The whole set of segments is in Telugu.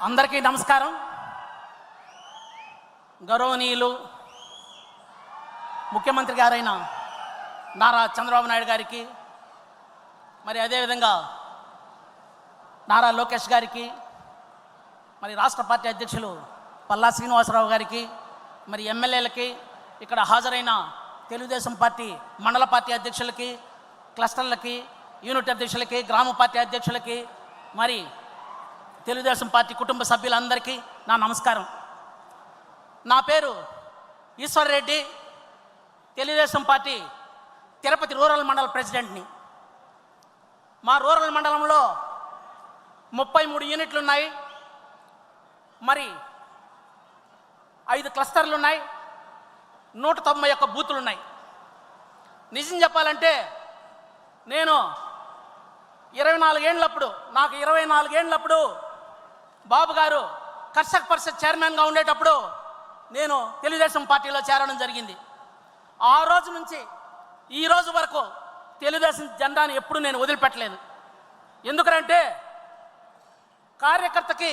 అందరికీ నమస్కారం. గౌరవనీయులు ముఖ్యమంత్రి గారైన నారా చంద్రబాబు నాయుడు గారికి మరి అదేవిధంగా నారా లోకేష్ గారికి మరి రాష్ట్ర పార్టీ అధ్యక్షులు పల్లా శ్రీనివాసరావు గారికి మరి ఎమ్మెల్యేలకి ఇక్కడ హాజరైన తెలుగుదేశం పార్టీ మండల పార్టీ అధ్యక్షులకి క్లస్టర్లకి యూనిట్ అధ్యక్షులకి గ్రామ పార్టీ అధ్యక్షులకి మరి తెలుగుదేశం పార్టీ కుటుంబ సభ్యులందరికీ నా నమస్కారం. నా పేరు ఈశ్వర్ రెడ్డి. తెలుగుదేశం పార్టీ తిరుపతి రూరల్ మండల ప్రెసిడెంట్ని. మా రూరల్ మండలంలో ముప్పై మూడు యూనిట్లు ఉన్నాయి మరి ఐదు క్లస్టర్లు ఉన్నాయి నూట తొంభై ఒక్క బూతులు ఉన్నాయి నిజం చెప్పాలంటే నేను ఇరవై నాలుగేళ్ళప్పుడు నాకు ఇరవై నాలుగేళ్ళప్పుడు బాబు గారు కర్షక పరిషత్ చైర్మన్గా ఉండేటప్పుడు నేను తెలుగుదేశం పార్టీలో చేరడం జరిగింది. ఆ రోజు నుంచి ఈ రోజు వరకు తెలుగుదేశం జెండాను ఎప్పుడు నేను వదిలిపెట్టలేదు. ఎందుకంటే కార్యకర్తకి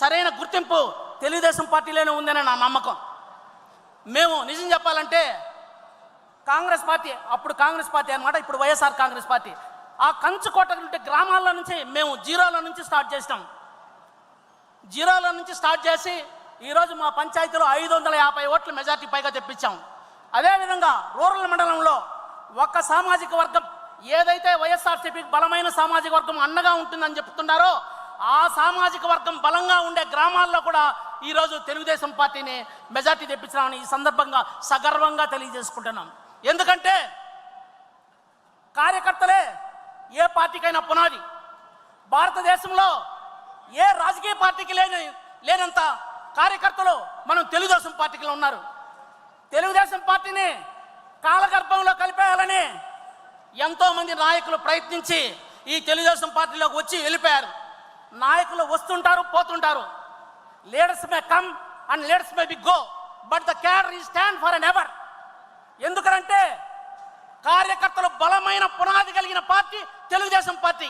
సరైన గుర్తింపు తెలుగుదేశం పార్టీలోనే ఉందని నా నమ్మకం. మేము నిజం చెప్పాలంటే కాంగ్రెస్ పార్టీ అప్పుడు కాంగ్రెస్ పార్టీ అనమాట ఇప్పుడు వైఎస్ఆర్ కాంగ్రెస్ పార్టీ. ఆ కంచుకోట నుండి గ్రామాల్లో నుంచి మేము జీరోలో నుంచి స్టార్ట్ చేసినాం. జీరోలో నుంచి స్టార్ట్ చేసి ఈరోజు మా పంచాయతీలో ఐదు వందల యాభై ఓట్ల మెజార్టీ పైగా తెప్పించాం. అదేవిధంగా రూరల్ మండలంలో ఒక్క సామాజిక వర్గం ఏదైతే వైఎస్ఆర్సీపీకి బలమైన సామాజిక వర్గం అండగా ఉంటుందని చెప్తున్నారో ఆ సామాజిక వర్గం బలంగా ఉండే గ్రామాల్లో కూడా ఈరోజు తెలుగుదేశం పార్టీని మెజార్టీ తెప్పించామని ఈ సందర్భంగా సగర్వంగా తెలియజేసుకుంటున్నాం. ఎందుకంటే కార్యకర్తలే ఏ పార్టీకైనా పునాది. భారతదేశంలో ఏ రాజకీయ పార్టీకి లేని లేనంత కార్యకర్తలు మనం తెలుగుదేశం పార్టీలో ఉన్నారు. తెలుగుదేశం పార్టీని కాలగర్భంలో కలిపేయాలని ఎంతోమంది నాయకులు ప్రయత్నించి ఈ తెలుగుదేశం పార్టీలోకి వచ్చి వెళ్ళిపోయారు. నాయకులు వస్తుంటారు పోతుంటారు. Leaders may come and leaders may be go but the cadre ఈ స్టాండ్ ఫర్ అన్ ఎవర్ ఎందుకంటే కార్యకర్తలు బలమైన పునాది కలిగిన పార్టీ తెలుగుదేశం పార్టీ.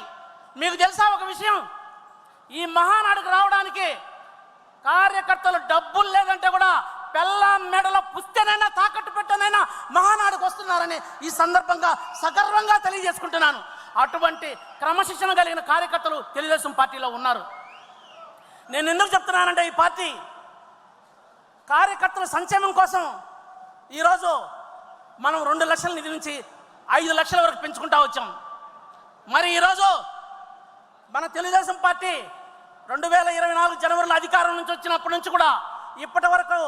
మీకు తెలుసా ఒక విషయం? ఈ మహానాడుకు రావడానికి కార్యకర్తలు డబ్బులు లేదంటే కూడా పెళ్ళ మెడల పుస్తెనైనా తాకట్టు పెట్టనైనా మహానాడుకు వస్తున్నారని ఈ సందర్భంగా సగర్వంగా తెలియజేసుకుంటున్నాను. అటువంటి క్రమశిక్షణ కలిగిన కార్యకర్తలు తెలుగుదేశం పార్టీలో ఉన్నారు. నేను ఎందుకు చెప్తున్నానంటే ఈ పార్టీ కార్యకర్తల సంక్షేమం కోసం ఈరోజు మనం రెండు లక్షల నిధి నుంచి ఐదు లక్షల వరకు పెంచుకుంటా వచ్చాం. మరి ఈరోజు మన తెలుగుదేశం పార్టీ రెండు వేల ఇరవై నాలుగు జనవరిలో అధికారం నుంచి వచ్చినప్పటి నుంచి కూడా ఇప్పటి వరకు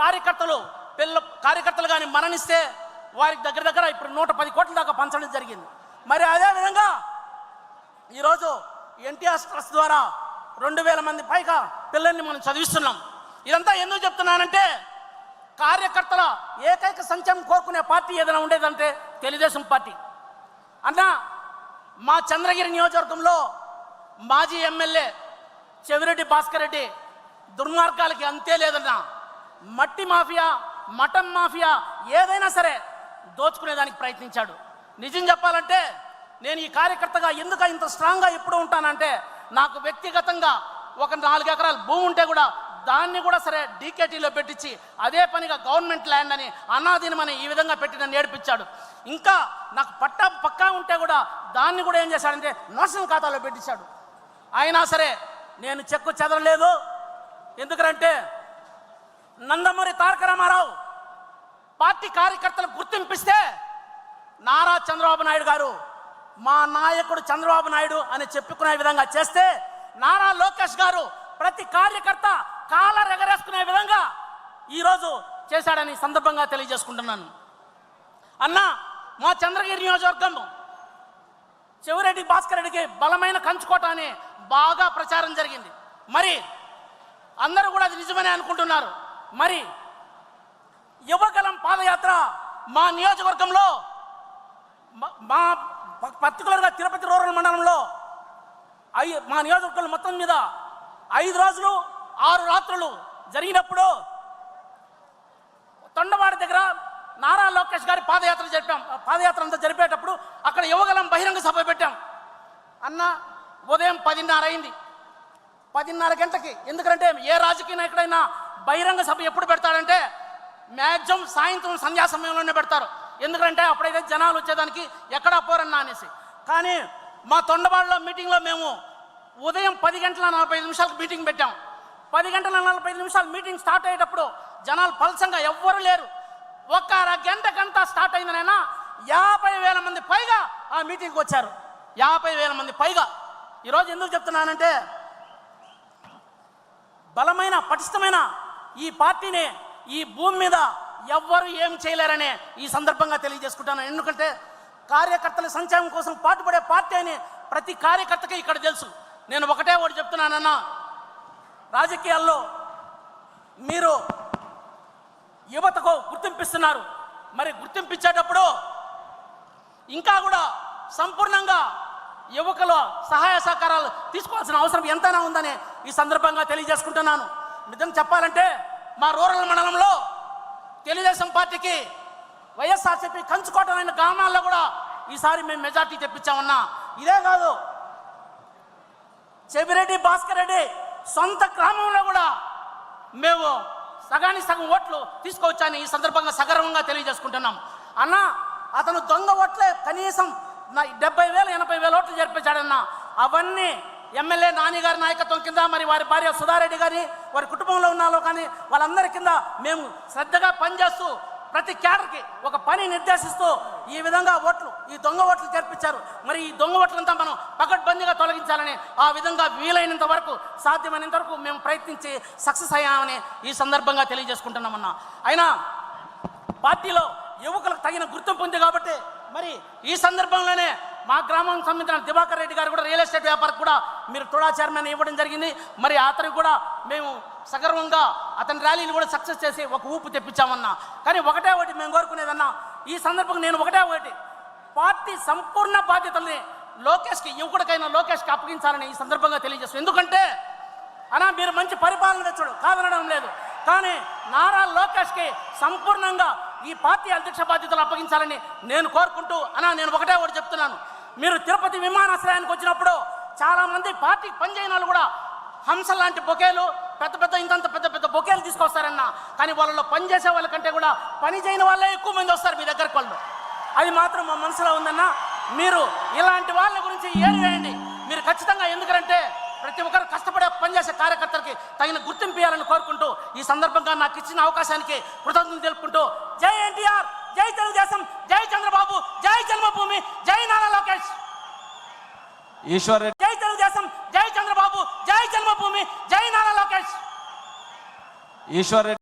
కార్యకర్తలు పిల్ల కార్యకర్తలు కానీ మరణిస్తే వారికి దగ్గర దగ్గర ఇప్పుడు నూట పది కోట్ల దాకా పంచడం జరిగింది. మరి అదేవిధంగా ఈరోజు ఎన్టీఆర్ ట్రస్ట్ ద్వారా రెండు వేల మంది పైగా పిల్లల్ని మనం చదివిస్తున్నాం. ఇదంతా ఎందుకు చెప్తున్నానంటే కార్యకర్తల ఏకైక సంక్షేమం కోరుకునే పార్టీ ఏదైనా ఉండేదంటే తెలుగుదేశం పార్టీ. అన్న మా చంద్రగిరి నియోజకవర్గంలో మాజీ ఎమ్మెల్యే చెవిరెడ్డి భాస్కర్ రెడ్డి దుర్మార్గాలకి అంతే లేదన్నా. మట్టి మాఫియా మటన్ మాఫియా ఏదైనా సరే దోచుకునేదానికి ప్రయత్నించాడు. నిజం చెప్పాలంటే నేను ఈ కార్యకర్తగా ఎందుకు ఇంత స్ట్రాంగ్గా ఎప్పుడు ఉంటానంటే నాకు వ్యక్తిగతంగా ఒక నాలుగు ఎకరాల భూమి ఉంటే కూడా దాన్ని కూడా సరే డీకేటీలో పెట్టించి అదే పనిగా గవర్నమెంట్ ల్యాండ్ అని అనాధీనమని ఈ విధంగా పెట్టి నన్ను నేర్పించాడు ఇంకా నాకు పట్టా పక్కా ఉంటే కూడా దాన్ని కూడా ఏం చేశాడంటే నోషన్ ఖాతాలో పెట్టించాడు. అయినా సరే నేను చెక్కు చెదరలేదు. ఎందుకంటే నందమూరి తారక రామారావు పార్టీ కార్యకర్తలకు గుర్తింపిస్తే నారా చంద్రబాబు నాయుడు గారు మా నాయకుడు చంద్రబాబు నాయుడు అని చెప్పుకునే విధంగా చేస్తే నారా లోకేష్ గారు ప్రతి కార్యకర్త కాలర్ ఎగరేసుకునే విధంగా ఈరోజు చేశాడని సందర్భంగా తెలియజేసుకుంటున్నాను. అన్న మా చంద్రగిరి నియోజకవర్గం చెవిరెడ్డి భాస్కర్ రెడ్డికి బలమైన కంచుకోట అని బాగా ప్రచారం జరిగింది. మరి అందరూ కూడా అది నిజమని అనుకుంటున్నారు. మరి యువకలం పాదయాత్ర మా నియోజకవర్గంలో మా- పర్టికులర్గా తిరుపతి రూరల్ మండలంలో ఐ మా నియోజకవర్గం మొత్తం మీద ఐదు రోజులు ఆరు రాత్రులు జరిగినప్పుడు తొండవాడి దగ్గర నారా లోకేష్ గారి పాదయాత్ర జరిపాం. పాదయాత్ర అంతా జరిపేటప్పుడు అక్కడ యువగలం బహిరంగ సభ పెట్టాం. అన్న ఉదయం పదిన్నర అయింది. పదిన్నర గంటకి ఎందుకంటే ఏ రాజకీయ నాయకుడైనా బహిరంగ సభ ఎప్పుడు పెడతాడంటే మ్యాక్సిమం సాయంత్రం సంధ్యా సమయంలోనే పెడతారు. ఎందుకంటే అప్పుడైతే జనాలు వచ్చేదానికి ఎక్కడా పోరన్నా అనేసి. కానీ మా తొండవాడలో మీటింగ్లో మేము ఉదయం పది గంటల నలభై నిమిషాలకు మీటింగ్ పెట్టాం. పది గంటల నలభై నిమిషాలు మీటింగ్ స్టార్ట్ అయ్యేటప్పుడు జనాలు పలసంగా ఎవ్వరు లేరు. ఒక గంట గంట స్టార్ట్ అయిందనైనా యాభై వేల మంది పైగా ఆ మీటింగ్కి వచ్చారు. యాభై వేల మంది పైగా. ఈరోజు ఎందుకు చెప్తున్నానంటే బలమైన పటిష్టమైన ఈ పార్టీని ఈ భూమి మీద ఎవ్వరు ఏం చేయలేరనే ఈ సందర్భంగా తెలియజేసుకుంటాను. ఎందుకంటే కార్యకర్తల సంక్షేమం కోసం పాటుపడే పార్టీ అని ప్రతి కార్యకర్తకి ఇక్కడ తెలుసు. నేను ఒకటే ఒకటి చెప్తున్నానన్నా. రాజకీయాల్లో మీరు యువతకు గుర్తింపిస్తున్నారు. మరి గుర్తింపించేటప్పుడు ఇంకా కూడా సంపూర్ణంగా యువకుల సహాయ సహకారాలు తీసుకోవాల్సిన అవసరం ఎంతైనా ఉందని ఈ సందర్భంగా తెలియజేసుకుంటున్నాను. నిజం చెప్పాలంటే మా రూరల్ మండలంలో తెలుగుదేశం పార్టీకి వైఎస్ఆర్సీపీ కంచుకోవటమైన గ్రామాల్లో కూడా ఈసారి మేము మెజార్టీ తెప్పించామన్నా. ఇదే కాదు చెవిరెడ్డి భాస్కర్ రెడ్డి సొంత గ్రామంలో కూడా మేము సగానికి సగం ఓట్లు తీసుకోవచ్చని ఈ సందర్భంగా సగర్వంగా తెలియజేసుకుంటున్నాం. అన్న అతను దొంగ ఓట్లే కనీసం నా డెబ్బై వేలు ఎనభై వేల ఓట్లు జరిపించాడన్న అవన్నీ ఎమ్మెల్యే నాని గారి నాయకత్వం కింద మరి వారి భార్య సుధారెడ్డి గారి వారి కుటుంబంలో ఉన్నాలో కానీ వాళ్ళందరి కింద మేము శ్రద్ధగా పనిచేస్తూ ప్రతి క్యాడర్కి ఒక పని నిర్దేశిస్తూ ఈ విధంగా ఓట్లు ఈ దొంగ ఓట్లు చేర్పించారు మరి ఈ దొంగ ఓట్లంతా మనం పకడ్బందీగా తొలగించాలని ఆ విధంగా వీలైనంత వరకు సాధ్యమైనంత వరకు మేము ప్రయత్నించి సక్సెస్ అయ్యామని ఈ సందర్భంగా తెలియజేసుకుంటున్నామన్నా. అయినా పార్టీలో యువకులకు తగిన గుర్తింపు ఉంది కాబట్టి మరి ఈ సందర్భంలోనే మా గ్రామానికి సంబంధించిన దివాకర్ రెడ్డి గారు కూడా రియల్ ఎస్టేట్ వ్యాపారం కూడా మీరు తుడా చైర్మన్ ఇవ్వడం జరిగింది. మరి అతనికి కూడా మేము సగర్వంగా అతని ర్యాలీని కూడా సక్సెస్ చేసి ఒక ఊపు తెప్పించామన్నా. కానీ ఒకటే ఒకటి మేము కోరుకునేదన్నా ఈ సందర్భంగా నేను ఒకటే ఒకటి పార్టీ సంపూర్ణ బాధ్యతల్ని లోకేష్కి యువకుడికైనా లోకేష్కి అప్పగించాలని ఈ సందర్భంగా తెలియజేస్తాను ఎందుకంటే అనా మీరు మంచి పరిపాలన తెచ్చుడు కాదనడం లేదు. కానీ నారా లోకేష్కి సంపూర్ణంగా ఈ పార్టీ అధ్యక్ష బాధ్యతలు అప్పగించాలని నేను కోరుకుంటూ అనా నేను ఒకటే ఒకటి చెప్తున్నాను. మీరు తిరుపతి విమానాశ్రయానికి వచ్చినప్పుడు చాలామంది పార్టీ పార్టీకి పనిచేయని వాళ్ళు కూడా హంస లాంటి బొకేలు పెద్ద పెద్ద ఇంతంత పెద్ద పెద్ద బొకేలు తీసుకొస్తారన్న. కానీ వాళ్ళలో పనిచేసే వాళ్ళకంటే కూడా పని చేయని వాళ్ళే ఎక్కువ మంది వస్తారు మీ దగ్గరకు వాళ్ళు. అది మాత్రం మా మనసులో ఉందన్న. మీరు ఇలాంటి వాళ్ళ గురించి ఏరి వేయండి. మీరు ఖచ్చితంగా ఎందుకంటే ప్రతి ఒక్కరు కష్టపడే పనిచేసే కార్యకర్తలకి తగిన గుర్తింపు ఇవ్వాలని కోరుకుంటూ ఈ సందర్భంగా నాకు ఇచ్చిన అవకాశానికి కృతజ్ఞతలు తెలుపుకుంటూ జై ఎన్టీఆర్ జై తెలుగుదేశం జై చంద్రబాబు జై జన్మభూమి జై నారా లోకేష్. ఈశ్వర్ రెడ్డి జై తెలుగుదేశం జై చంద్రబాబు జై జన్మభూమి జై నారా లోకేష్. ఈశ్వర్ రెడ్డి